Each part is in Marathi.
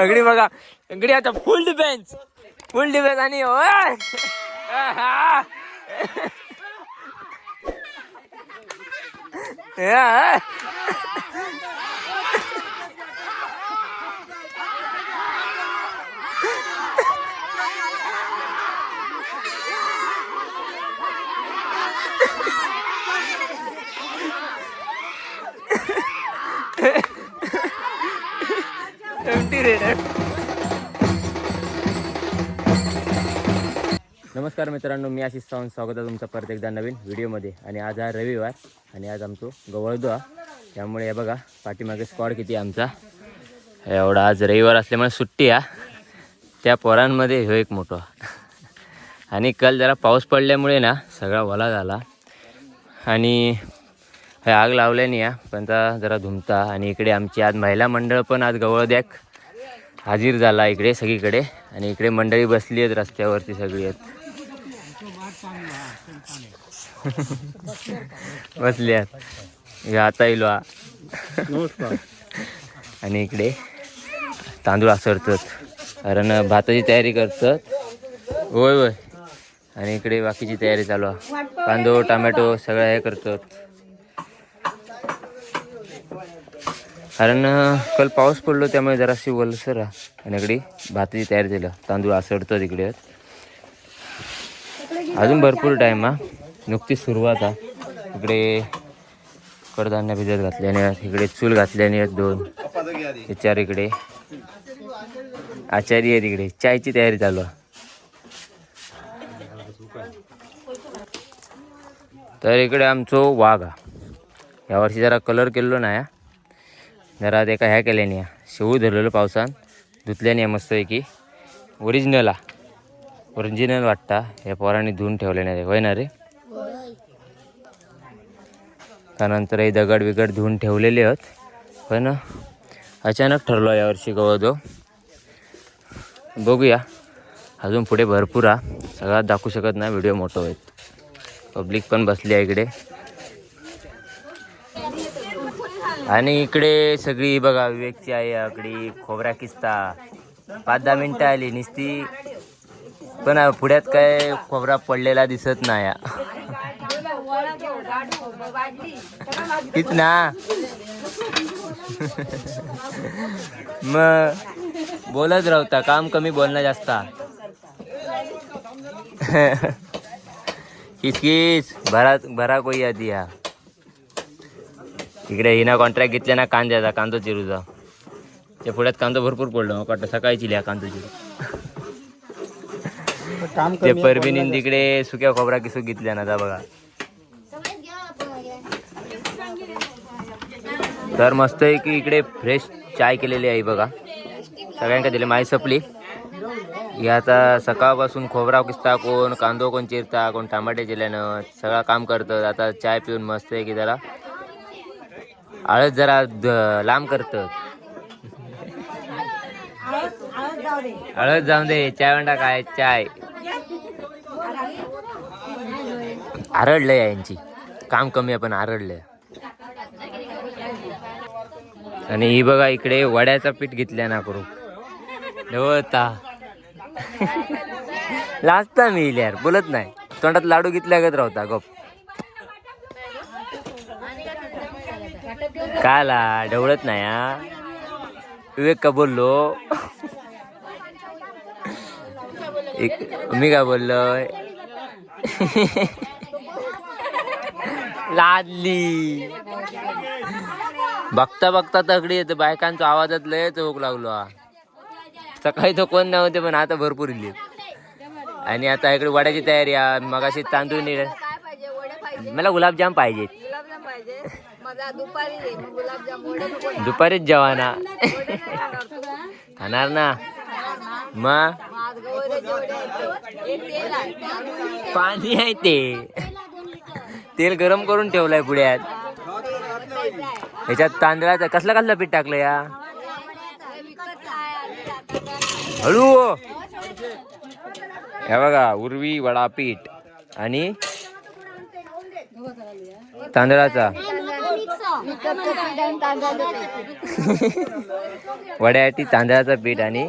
अगदी बघा अगदी आता फुल डिफेन्स फुल डिफेन्स आणि ओय! आहा! या! Empty रे. नमस्कार मित्रांनो मी आशिष सावंत स्वागत आहे तुमचं परत एकदा नवीन व्हिडिओमध्ये. आणि आज हा रविवार आणि आज आमचं गवळदो त्यामुळे हे बघा पाठीमागे स्कॉड किती आहे आमचा. एवढा आज रविवार असल्यामुळे सुट्टी आहे. त्या पोरांमध्ये ह्यो एक मोठा. आणि काल जरा पाऊस पडल्यामुळे ना सगळा ओला झाला. आणि हे आग लावल्यानी या पण आता जरा धुमता. आणि इकडे आमची आज महिला मंडळ पण आज गवळद्याक हाजीर झाला इकडे सगळीकडे. आणि इकडे मंडळी बसली आहेत रस्त्यावरती सगळी आहेत. बसली आहेत. आता येलो आणि इकडे तांदूळ आसरतात. कारण भाताची तयारी करतात. होय होय. आणि इकडे बाकीची तयारी चालू आहे. कांदो टमॅटो सगळं हे करतात. कारण काल पाऊस पडलो त्यामुळे जराशी वलसर आणि इकडे भाताची तयारी झालं. तांदूळ आसडतो तिकडे. अजून भरपूर टाईम हा. नुकतीच सुरुवात आहे इकडे कडधान्य भिजत घातल्याने आहेत. इकडे चूल घातल्याने आहेत दोन. चार इकडे. आचारी आहेत इकडे. चायची तयारी चालू आहे. तर इकडे आमचो वाघ हा यावर्षी जरा कलर केलेलो नाही हा. जरा ते काय ह्या केल्याने शेवू धरलेलं पावसान धुतल्याने मस्तपैकी ओरिजिनल ओरिजिनल वाटता या पोरांनी धुवून ठेवल्याने होय ना रे? त्यानंतर हे दगड बिगड धुवून ठेवलेले आहेत. ना? अचानक ठरलो यावर्षी गवतो बघूया. अजून पुढे भरपूर हा सगळ्यात दाखवू शकत नाही व्हिडिओ मोठं आहेत पब्लिक पण बसली आहे इकडे. आणि इकडे सगळी बघा विवेकची आहे इकडे खोबरा किस्ता. पाच दहा मिनिटं आली नुसती. पण पुढ्यात काय खोबरा पडलेला दिसत नाही. तीच ना. मग बोलत राहता काम कमी बोलणं जास्त. किस किस भरा भरा कोई आधी हा. इकडे हिना कॉन्ट्रॅक्ट घेतल्या ना कांद्याचा कांदो चिरूचा. त्या पुढ्यात कांदो भरपूर पडलो मग वाटतं सकाळी चिल्या कांदो चिरू. ते परबिनीन तिकडे सुक्या खोबरा किसूक घेतल्या ना जा बघा. तर मस्त आहे की इकडे फ्रेश चाय केलेली आहे बघा. सगळ्यांका दिले माई सपली. ही आता सकाळपासून खोबरा किसता कोण कांदो कोण चिरता कोण टमाटे चिरल्यानं सगळं काम करतात. आता चाय पिऊन मस्त आहे की जरा. आळस जरा लांब करत. हळद जाऊन दे चाय म्हणता काय चाय. आरडलंय यांची. काम कमी आहे पण आरडलंय. आणि ही बघा इकडे वड्याचा पीठ घेतल्या ना करू ढवळता लाजता मी यार बोलत नाही. तोंडात लाडू घेतल्या गत राहता गप. काला ढवळत नाही हा. विवेक का बोललो. एक मी का बोललोय लादली बघता बघता तगडी येते. बायकांचा आवाजात लय चोक लागलो हा. सकाळी तो कोण नव्हते पण आता भरपूर इली आणि आता इकडे वड्याची तयारी आहे मगाशी तांदूळ निघ मला गुलाबजाम पाहिजेत. गुलाबजाम पाहिजे. माझा दुपारी ये मग गुलाबजाम वडे नको ना. दुपारीच जेवाना. वडे नाही खाणार तू. खाणार ना. मग मग? आज गवऱ्याचे वडे आहेत. हे तेल आहे. पाणी आहे ते. तेल गरम करून ठेवलंय पुढ्यात. ह्याच्यात तांदळाचं कसलं कसलं पीठ टाकलं या? हे विकतचं आहे आणि आता काय? हळू हे बघा उर्वी वडा पीठ आणि तांदळाचा कच्चं पीठ आणि तांदळाचं पीठ. वड्यासाठी तांदळाचं पीठ आणि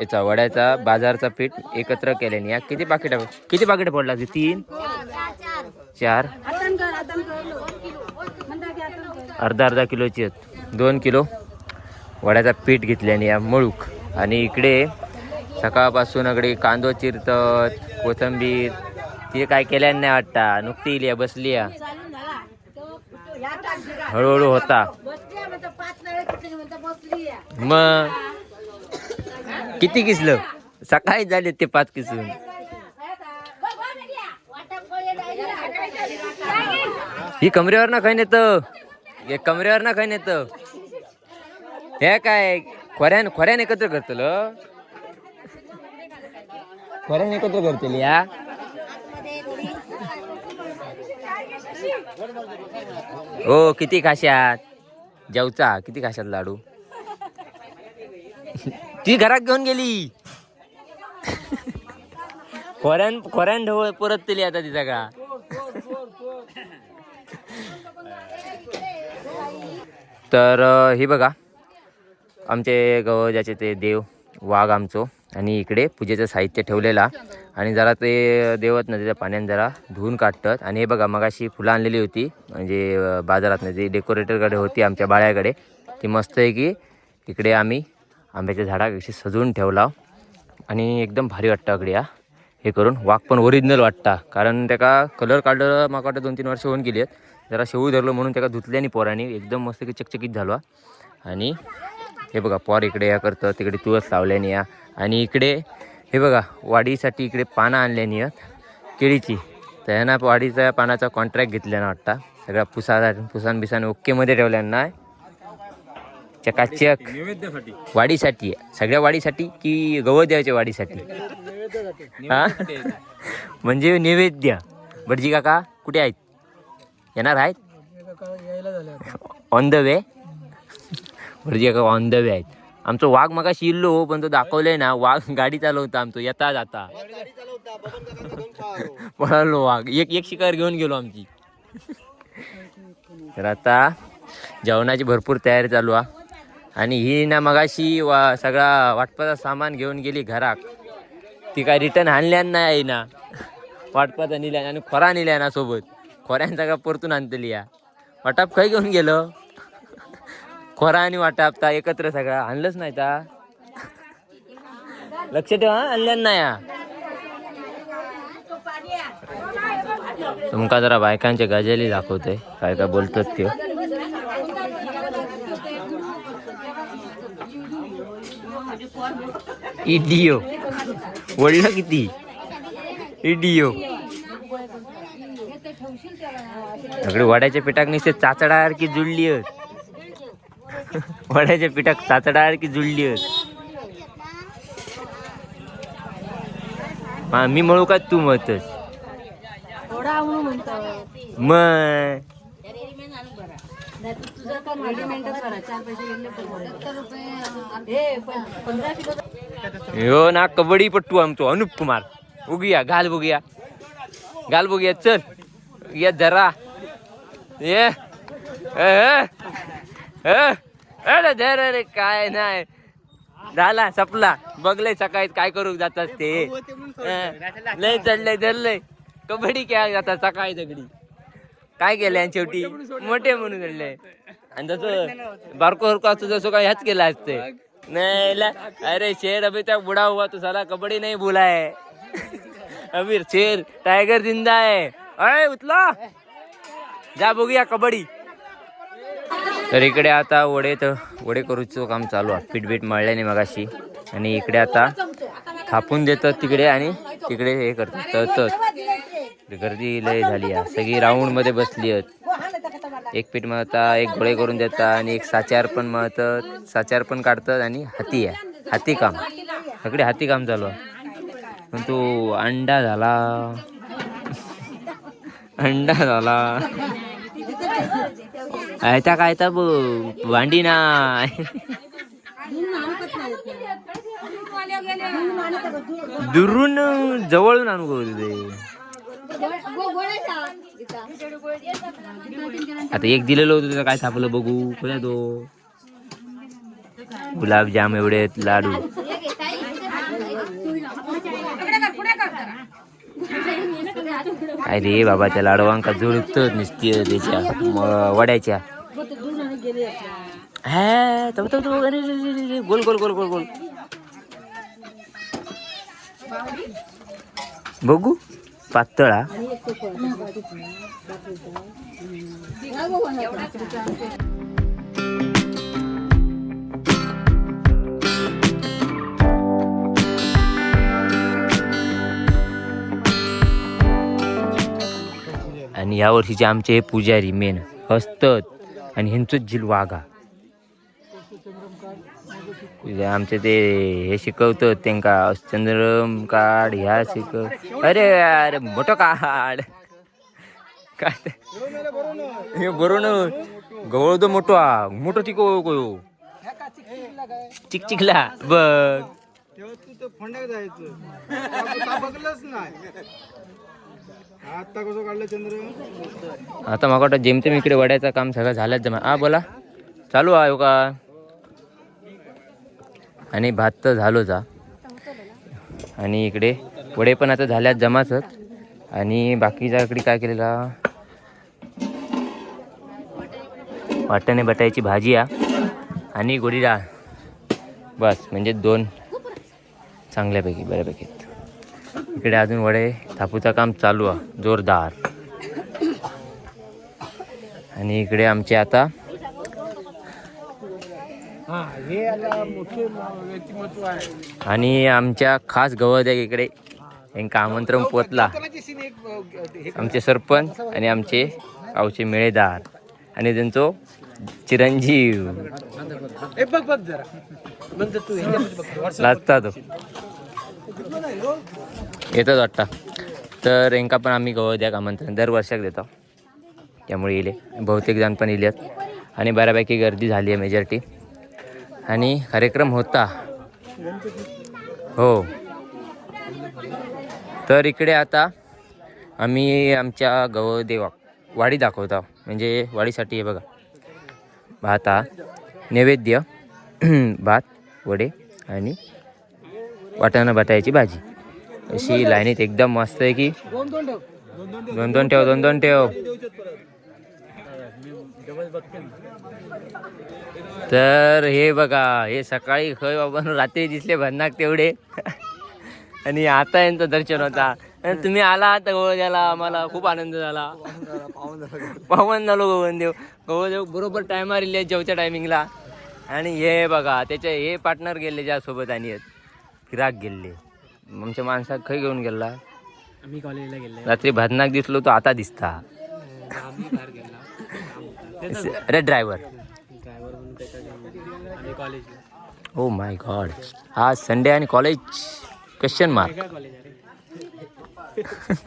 याचा वड्याचा बाजारचा पीठ एकत्र केल्याने. या किती पाकिट किती पाकिट पडला तीन? चार? अर्धा अर्धा किलोची आहेत. दोन किलो वड्याचा पीठ घेतल्याने या मळूक. आणि इकडे सकाळपासून अगदी कांदो चिरतत कोथंबीर ती काय केल्याने नाही वाटता. नुकती इली बसली या हळूहळू होता. मग? किती किसलं? सकाळी झाले ते पाच किसून. ही कमरेवर ना खाई नेत हे कमरेवर ना खाई नेत हे काय खोऱ्यान खोऱ्यान एकत्र करतल खोऱ्यान एकत्र करतील या. हो किती खाशात? जेवचा किती खाशात लाडू? ती घरात घेऊन गेली. खोऱ्यान खोऱ्यान ढवळ परत दिली आता तिचा का तर हे बघा. आमचे ज्याचे ते देव वाघ आमचो. आणि इकडे पूजेचं साहित्य ठेवलेला. आणि जरा ते देवत नदीच्या पाण्याने जरा धुवून काढतात. आणि हे बघा मगाशी फुलं आणलेली होती. म्हणजे बाजारात ती डेकोरेटरकडे होती आमच्या बाळ्याकडे. ती मस्त आहे की इकडे आम्ही आंब्याच्या झाडापेक्षा सजवून ठेवला. आणि एकदम भारी वाटतं अकडे हे. करून वाघ पण ओरिजिनल वाटता. कारण त्याका कलर काढलं मला वाटतं दोन तीन वर्ष होऊन गेली आहेत. जरा शेवू धरलं म्हणून त्याका धुतल्याने पोराने. एकदम मस्त की चकचकीत झालो आणि हे बघा पोर इकडे या करतं तिकडे तुळस लावल्याने या. आणि इकडे हे बघा वाढीसाठी इकडे पानं आणल्याने आहेत केळीची. तर ह्यानं वाढीच्या पानाचा कॉन्ट्रॅक्ट घेतल्यानं वाटता. सगळ्या पुसा पुसान बिसान ओकेमध्ये ठेवल्यानं आहे. चकाचक. नैवेद्यासाठी. वाढीसाठी. सगळ्या वाढीसाठी की गवत द्यायच्या वाढीसाठी हा? म्हणजे नैवेद्य. भटजी काका कुठे आहेत? येणार आहेत? ऑन द वे भटजी एका ऑन द वे आहेत. आमचं वाघ मगाशी शिरलो पण तो दाखवलंय ना वाघ गाडी चालवता आमचं येता जाता. पळालो वाघ. एक एक शिकार घेऊन गेलो आमची. तर आता जेवणाची भरपूर तयारी चालू आहे आणि ही ना मगाशी वा सगळा वाटपाचा सामान घेऊन गेली घराक. ती काय रिटर्न आणल्यान नाही ना. वाटपाचा नेल्या आणि खोरा नेल्या ना सोबत. खोऱ्यान सगळा परतून आणतली या. वाटाप खंय घेऊन गेलं? खोरा आणि वाटाप एकत्र सगळा. आणलंच नाही ता. लक्ष ठेवा आणलं नाही हा. तुमका जरा बायकांचे गजाली दाखवते काय काय बोलतात ते इडिओ वडलं किती? इडिओ सगळे वड्याच्या पिठाक नुसते चाचडासारखी जुळली आहेत. वड्याच्या पिठाक चाचडासारखी जुळली आहेत हा, मी म्हणू का तू म्हणतस? मग? का हे ना कबड्डी पट्टू आमचो अनुप कुमार. बघूया घाल बघूया. घाल बघूया चल. या जरा. ये. ए, ए, ए, अरे धर अरे काय नाही. झाला सपला. बघलंय सकाळी काय करू जातात ते. लय चढलंय धरलंय कबड्डी खेळायला जातात सकाळी दगडी. काय केलंय शेवटी मोठे म्हणून चढले आणि जसं बारको हरको असतो जसं काय ह्याच केला असते. नहीं ला अरे शेर अभी तक बुढ़ा हुआ तो साला कबड्डी नहीं है अभी शेर टाइगर जिंदा है अरे उतला जा बघूया कबड्डी. तर इकडे आता वडे तर वडे करूचं काम चालू आहे. पीठ बीठ मळल्याने मगाशी. आणि इकडे आता थापून देतात तिकडे आणि तिकडे हे करतात. तळतात गर्दी लय झाली आहे. सगळी राऊंडमध्ये बसली आहेत. एक पीठ मळता एक गोळे करून देतात आणि एक साचार पण मळतात. साचार पण काढतात आणि हाती आहे. हाती काम. सगळे हाती काम चालू आहे. पण तो अंडा झाला. अंडा झाला. आयता काय तर भांडी ना. दुरून जवळून आणू गो ते आता एक दिलेलं होतं तुझं काय सापलं बघू. कुठे तो? गुलाबजाम एवढे आहेत, लाडू. काय रे बाबा त्या लाडवांका जुळत नुसती त्याच्या. वड्याच्या. हा तब गोल गोल गोल गोल गोल. बघू पातळा. आणि यावर्षीचे आमचे हे पुजारी मेन हस्तत आणि ह्यांचंच झील वाघा. आमचे ते हे शिकवतं त्यांका चंद्रम काढ ह्या शिकव अरे अरे मोठं काढ. काय हे बरोबर गवळ तो मोठा मोठं चिको कोयो चिक चिकला बघ. तेव्हा तू तर फंड्यात जायचं. बघलंच नाही. आता कसं काढलं चंद्र? आता मला वाटतं जेमतेम इकडे वड्याचं काम सगळं झालंच जमा. हा बोला. चालू आहे हो का? आणि भात तर झालोच जा आणि इकडे वडे पण आता झाल्यात जमाच आणि बाकीच्या इकडे काय केलेला? वाटाणे बटायची भाजी आ आणि गोडी डाळ बस म्हणजे दोन चांगल्यापैकी बऱ्यापैकी. इकडे अजून वडे थापूचं काम चालू आहे जोरदार. आणि इकडे आमचे आता आणि आमच्या खास गवत आहे इकडे. यांका आमंत्रण पोचला हे आमचे सरपंच आणि आमचे गावचे मेळेदार. आणि त्यांचो चिरंजीव. लाजता तो. येतच वाटतं. तर यांका पण आम्ही गवत द्या आमंत्रण दर वर्षाक देतो. त्यामुळे येले बहुतेक जण पण येल्यात आणि बऱ्यापैकी गर्दी झाली आहे मेजॉरिटी आणि कार्यक्रम होता. हो. तर इकडे आता आम्ही आमच्या गवदेवा वाडी दाखवतो. म्हणजे वाडीसाठी हे बघा. भात हा. नैवेद्य भात वडे आणि वाटाणा बटायची भाजी. अशी लाईनीत एकदम मस्त आहे की. दोन दोन ठेव दोन दोन ठेव. तर हे बघा हे सकाळी खय बाबा रात्री दिसले भन्नाक तेवढे. आणि आता यांचं दर्शन होता. आणि तुम्ही आला तर गोवळ्याला आम्हाला खूप आनंद झाला. पावन झालो गोवनदेव गोवदेव बरोबर टायमार इले जेवच्या टायमिंगला आणि हे बघा त्याचे हे पार्टनर गेले ज्यासोबत आणि आहेत, फिराक गेले आमच्या माणसाक खय घेऊन गेला? आम्ही कॉलेजला गेले रात्री भदनाक दिसलो तो आता दिसता. गेला अरे ड्रायव्हर ओ माय गॉड हा संडे आणि college question mark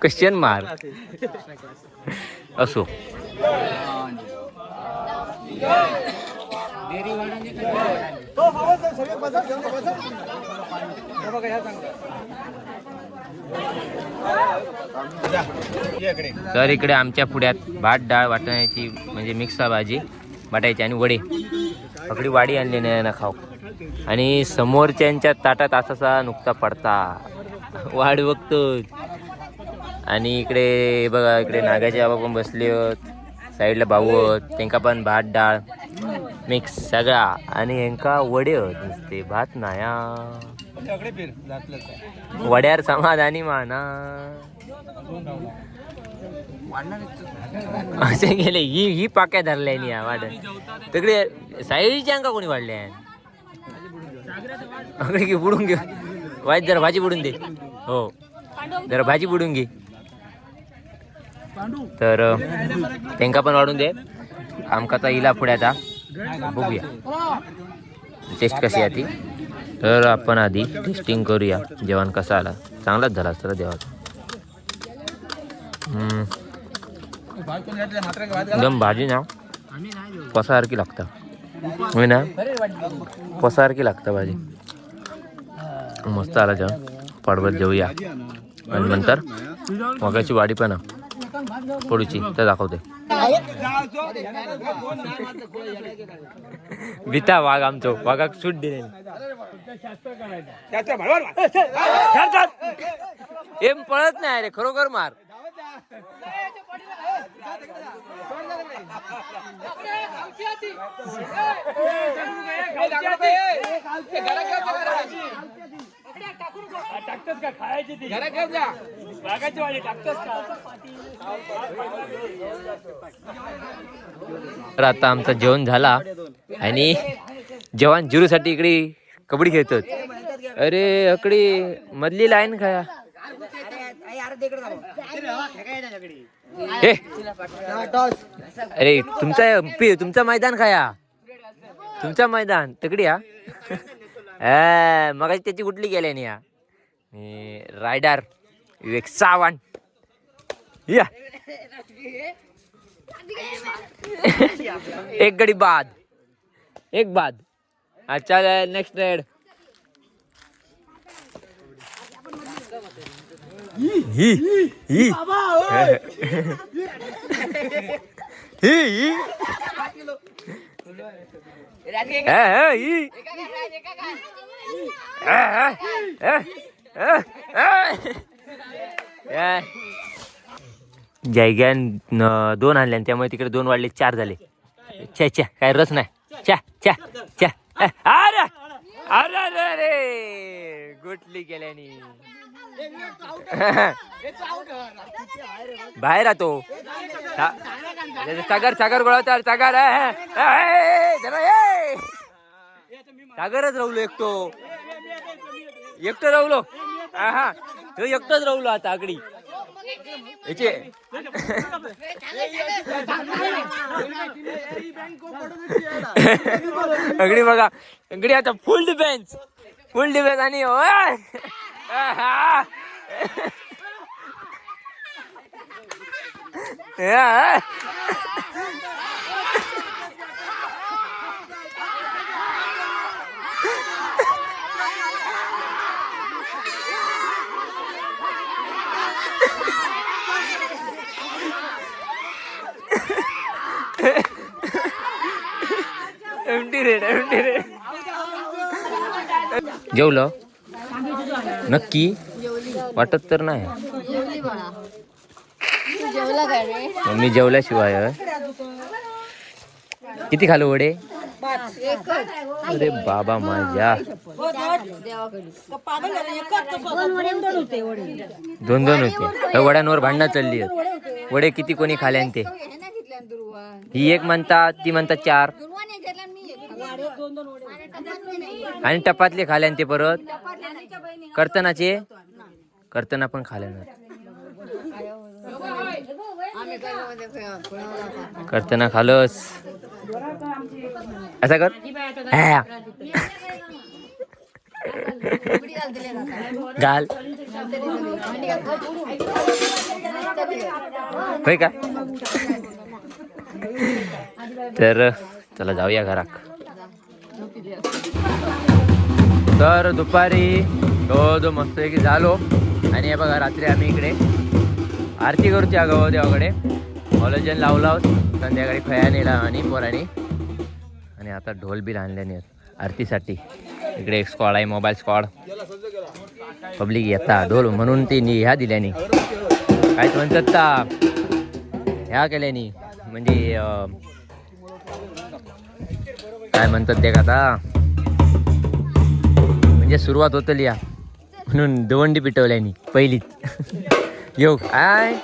question mark असो. तर इकडे आमच्या पुढ्यात भात डाळ वाटण्याची म्हणजे मिक्सा भाजी वाटायची आणि वडे. पकडी वाडी आणली नाही ना खाऊ. आणि समोरच्यांच्या ताटात असासा नुकता पडता. वाढ बघतो. आणि इकडे बघा इकडे नागाचे बाबा पण बसले होत. साईडला भाऊ होत. त्यांका पण भात डाळ मिक्स सगळा. आणि यांका वडे होत नुसते. भात नाया. वड्यार समाधानी माना. असे गेले ही ही पाक्या धरल्या नी या तिकडे साईडच्या अंका कोणी वाढल्या बुडून घे. वाईट जरा भाजी बुडून दे. हो. जरा भाजी बुडून घे. तर त्यांका पण वाढून दे. आमका तर इला पुढे आता. बघूया. टेस्ट कशी आहे ती. तर आपण आधी टेस्टिंग करूया. जेवण कसं आला? चांगलाच झाला तर देवाचा एकदम भाजी ना? पसारखी लागतं. होय ना? पसारखी लागतं भाजी. मस्त आला जेवण. पडवत जेवूया. आणि नंतर मगाची वाडी पण आहे. पडूची तर दाखवते भीता वाघ आमचो वाघाक सूट दिले एम पळत नाही रे खरोखर मार तर आता आमचं जेवण झाला आणि जवान जिरूसाठी इकडे कबड्डी खेळतात. अरे अकडे मधली लाईन खाया. हे. अरे तुमचा पि- तुमचा मैदान खाया. तुमचा मैदान तकडी हा. मग त्याची कुठली गेल्या नाही हा रायडर विवेक सावंत. या. एक गडी बाद. एक बाद. अच्छा नेक्स्ट रेड ही ही ही. जायग्यान दोन आणले आणि त्यामुळे तिकडे दोन वाढले चार झाले. छ्या छ्या काय रस नाही. छ्या छ्या छ्या अ, अरे अरे अरे अरे गुटली गेल्यानी बाहेर राहतो. सागर सागर गोळावतार सागर सागरच राहुलो एकटो. एकटो राहुलो? हा हा. तो एकटोच राहुलो आता आगडी. याचे अगडी बघा. अगडी आता फुल डिफेन्स फुल डिफेन्स आणि ओय! आहा! या! एमटी रेड एमटी रेड जेवलं नक्की वाटत तर नाही. मम्मी जेवल्याशिवाय किती खालो वडे? अरे बाबा माझ्या. दोन दोन होते. त्या वड्यांवर भांडणं चालली वडे किती कोणी खाले आणि ते? ही एक म्हणतात ती म्हणतात चार दुर्वान एक घेतला मी एक खाल्ला. आणि टपातले खाल्यान ते परत? करतानाचे? करताना पण खाल्यानं करताना खालस. असा कर. घाल. होय का? तर चला जाऊया घराक तर दुपारी दो मस्त की झालो. आणि हे बघा रात्री आम्ही इकडे आरती करूची गावा देवाकडे. कॉलेजन लावला संध्याकाळी खया नेला आणि पोराने. आणि आता ढोल बिल आणल्याने आरतीसाठी. इकडे एक स्कॉड आहे मोबाईल स्कॉड पब्लिक येता ढोल म्हणून ती ह्या दिल्याने. काय म्हणतात ह्या केल्यानी. म्हणजे काय म्हणतात ते का आता म्हणजे सुरुवात होतली या म्हणून दवंडी पिटवल्यानी पहिलीच येऊ काय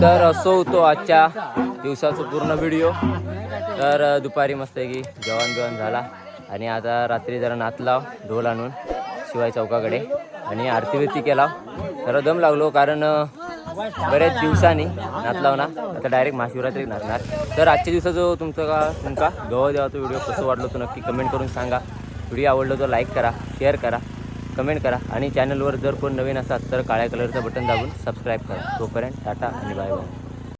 तर असो होतो आजच्या दिवसाचा पूर्ण व्हिडिओ तर दुपारी मस्त आहे की जेवण बिवण झाला. आणि आता रात्री जरा नाचला ढोल आणून शिवाय चौकाकडे. आणि आरती बिरती केला जरा दम लागलो कारण बऱ्याच दिवसांनी नात ना आता डायरेक्ट महाशिवरात्री नाचणार. तर आजच्या दिवसाचा जो तुमचा का तुमका गवा देवाचा व्हिडिओ कसं वाटलं तो नक्की कमेंट करून सांगा. व्हिडिओ आवडलो तर लाईक करा शेअर करा कमेंट करा. आणि चॅनलवर जर कोण नवीन असाल तर काळ्या कलरचं बटन दाबून सबस्क्राईब करा. तोपर्यंत टाटा आणि बाय बाय